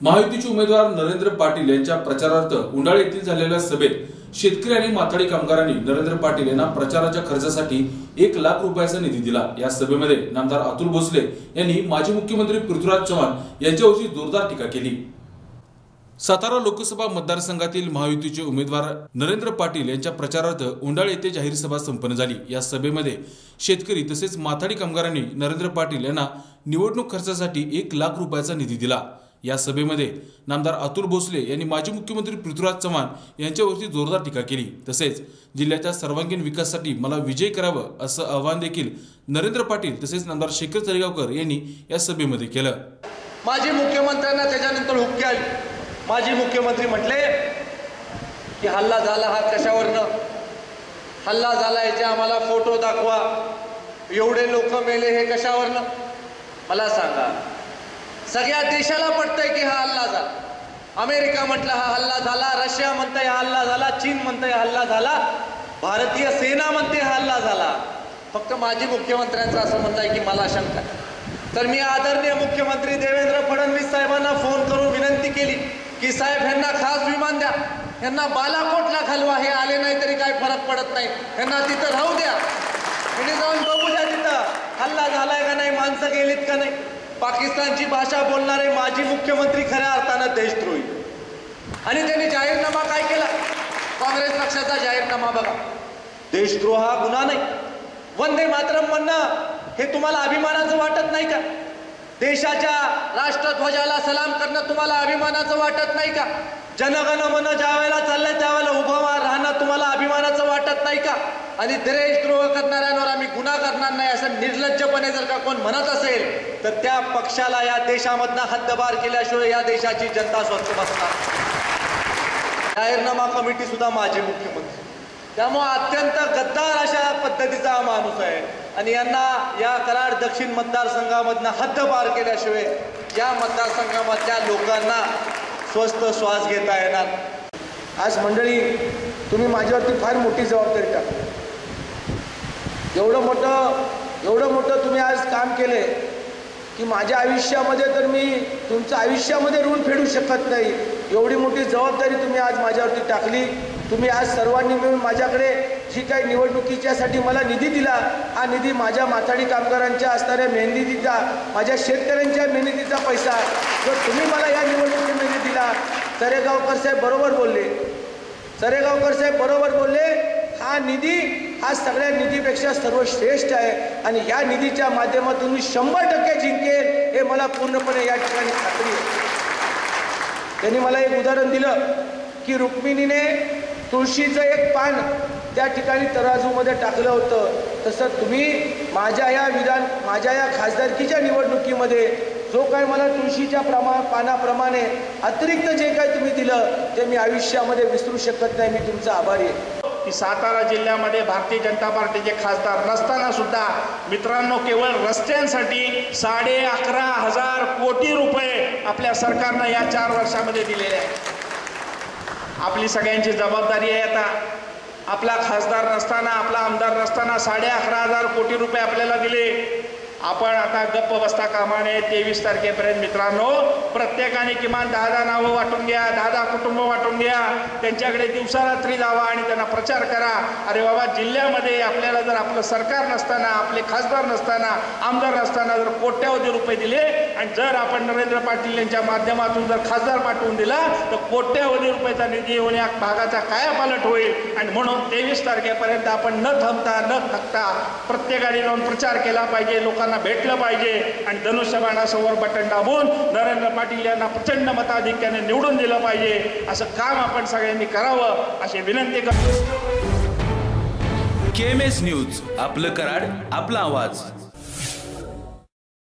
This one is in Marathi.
महायुतीचे उमेदवार नरेंद्र पाटील यांच्या प्रचारार्थ उंडाळ येथील झालेल्या सभेत शेतकरी आणि माथाडी कामगारांनी नरेंद्र पाटील यांना प्रचाराच्या खर्चासाठी एक लाख रुपयाचा निधी दिला. या सभेमध्ये नामदार अतुल भोसले यांनी माजी मुख्यमंत्री पृथ्वीराज चव्हाण यांच्यावरची जोरदार टीका केली. सातारा लोकसभा मतदारसंघातील महायुतीचे उमेदवार नरेंद्र पाटील यांच्या प्रचारार्थ उंडाळ येथे जाहीर सभा संपन्न झाली. या सभेमध्ये शेतकरी तसेच माथाडी कामगारांनी नरेंद्र पाटील यांना निवडणूक खर्चासाठी एक लाख रुपयाचा निधी दिला. या सभेमध्ये नामदार अतुल भोसले यांनी माजी मुख्यमंत्री पृथ्वीराज चव्हाण यांच्यावरती जोरदार टीका केली. तसेच जिल्ह्याच्या सर्वांगीण विकासासाठी मला विजय करावं असं आवाहन देखील नरेंद्र पाटील तसेच नामदार शेखर चरेगावकर यांनी या सभेमध्ये केलं. माजी मुख्यमंत्र्यांना त्याच्यानंतर हुक्के आली. माजी मुख्यमंत्री म्हटले की हल्ला झाला हा कशावरनं? हल्ला झाला याचे आम्हाला फोटो दाखवा. एवढे लोक मेले हे कशावरनं? मला सांगा. सगळ्या देशाला पटतंय की हा हल्ला झाला. अमेरिका म्हटलं हा हल्ला झाला. रशिया म्हणतंय हा हल्ला झाला. चीन म्हणतंय हा हल्ला झाला. भारतीय सेना म्हणते हा हल्ला झाला. फक्त माजी मुख्यमंत्र्यांचं असं म्हणत आहे की मला शंका तर मी आदरणीय मुख्यमंत्री देवेंद्र फडणवीस साहेबांना फोन करून विनंती केली की साहेब ह्यांना खास विमान द्या. ह्यांना बालाकोटला घालवा. हे आले नाही तरी काय फरक पडत नाही. ह्यांना तिथं राहू द्या. त्यांनी जाऊन बघू द्या तिथं. हल्ला झालाय का नाही? माणसं गेलीत का नाही? पाकिस्तानची भाषा बोलणारे माजी मुख्यमंत्री खऱ्या अर्थानं देशद्रोही. आणि त्यांनी जाहीरनामा काय केला? काँग्रेस पक्षाचा जाहीरनामा बघा. देशद्रोह हा गुन्हा नाही. वंदे मातरम म्हणणं हे तुम्हाला अभिमानाचं वाटत नाही का? देशाच्या राष्ट्रध्वजाला सलाम करणं तुम्हाला अभिमानाचं वाटत नाही का? जनगण मन ज्या वेळेला चाललंय त्यावेळेला उभं राहणं तुम्हाला अभिमानाचं वाटत नाही का? आणि देशद्रोह करणाऱ्यांवर आम्ही गुन्हा करणार नाही असं निर्लज्जपणे जर का कोण म्हणत असेल तर त्या पक्षाला या देशामधनं हद्दबार केल्याशिवाय या देशाची जनता स्वच्छ बसणार जाहीरनामा कमिटी सुद्धा माजी मुख्यमंत्री. त्यामुळं अत्यंत गद्दार अशा पद्धतीचा हा माणूस आहे. आणि यांना या कराड दक्षिण मतदारसंघामधनं हद्दपार केल्याशिवाय या मतदारसंघामधल्या लोकांना स्वस्त श्वास घेता येणार आज मंडळी तुम्ही माझ्यावरती फार मोठी जबाबदारी टाकली. एवढं मोठं एवढं मोठं तुम्ही आज काम केले की माझ्या आयुष्यामध्ये तर मी तुमचं आयुष्यामध्ये ऋण फेडू शकत नाही. एवढी मोठी जबाबदारी तुम्ही आज माझ्यावरती टाकली. तुम्ही आज सर्वांनी मिळून माझ्याकडे जी काही निवडणुकीच्यासाठी मला निधी दिला हा निधी माझ्या माथाडी कामगारांच्या असणाऱ्या मेहनतीचा माझ्या शेतकऱ्यांच्या मेहनतीचा पैसा. जर तुम्ही मला या निवडणुकीमध्ये दिला सरेगावकर साहेब बरोबर बोलले. सरेगावकर साहेब बरोबर बोलले हा निधी हा सगळ्या निधीपेक्षा सर्वश्रेष्ठ आहे. आणि या निधीच्या माध्यमातून मी शंभर टक्के जिंकेल हे मला पूर्णपणे या ठिकाणी खात्री आहे. त्यांनी मला एक उदाहरण दिलं की रुक्मिणीने तुळशीचं एक पान त्या ठिकाणी तराजूमध्ये टाकलं होतं. तसं तुम्ही माझ्या या विधान माझ्या या खासदारकीच्या निवडणुकीमध्ये जो काय मला तुळशीच्या प्रमा पानाप्रमाणे अतिरिक्त जे काय तुम्ही दिलं ते मी आयुष्यामध्ये विसरू शकत नाही. मी तुमचा आभारी आहे. की सातारा जिल्ह्यामध्ये भारतीय जनता पार्टीचे खासदार नसताना सुद्धा मित्रांनो केवळ रस्त्यांसाठी साडे अकरा हजार कोटी रुपये आपल्या सरकारनं या चार वर्षामध्ये दिलेले आहेत. आपली सगळ्यांची जबाबदारी आहे आता. आपला खासदार नसताना आपला आमदार नसताना साडे अकरा हजार कोटी रुपये आपल्याला दिले. आपण आता गप्प बसता कामाने तेवीस तारखेपर्यंत मित्रांनो प्रत्येकाने किमान दहा दहा नावं वाटून घ्या दहा दहा कुटुंब वाटून घ्या त्यांच्याकडे दिवसारात्री जावा आणि त्यांना प्रचार करा. अरे बाबा जिल्ह्यामध्ये आपल्याला जर आपलं सरकार नसताना आपले खासदार नसताना आमदार नसताना जर कोट्यावधी रुपये दिले आणि जर आपण नरेंद्र पाटील यांच्या माध्यमातून जर खासदार पाठवून दिला तर कोट्यावधी रुपयाचा निधी येऊन या भागाचा कायापालट होईल. आणि म्हणून तेवीस तारखेपर्यंत आपण न थांबता न थकता प्रत्येकाने जाऊन प्रचार केला पाहिजे. लोकांना लोकांना भेटलं पाहिजे. आणि धनुष्यबाणासमोर बटन दाबून नरेंद्र पाटील यांना प्रचंड मताधिक्याने निवडून दिलं पाहिजे. असं काम आपण सगळ्यांनी करावं अशी विनंती करतो. के एम एस न्यूज आपलं कराड आपला आवाज.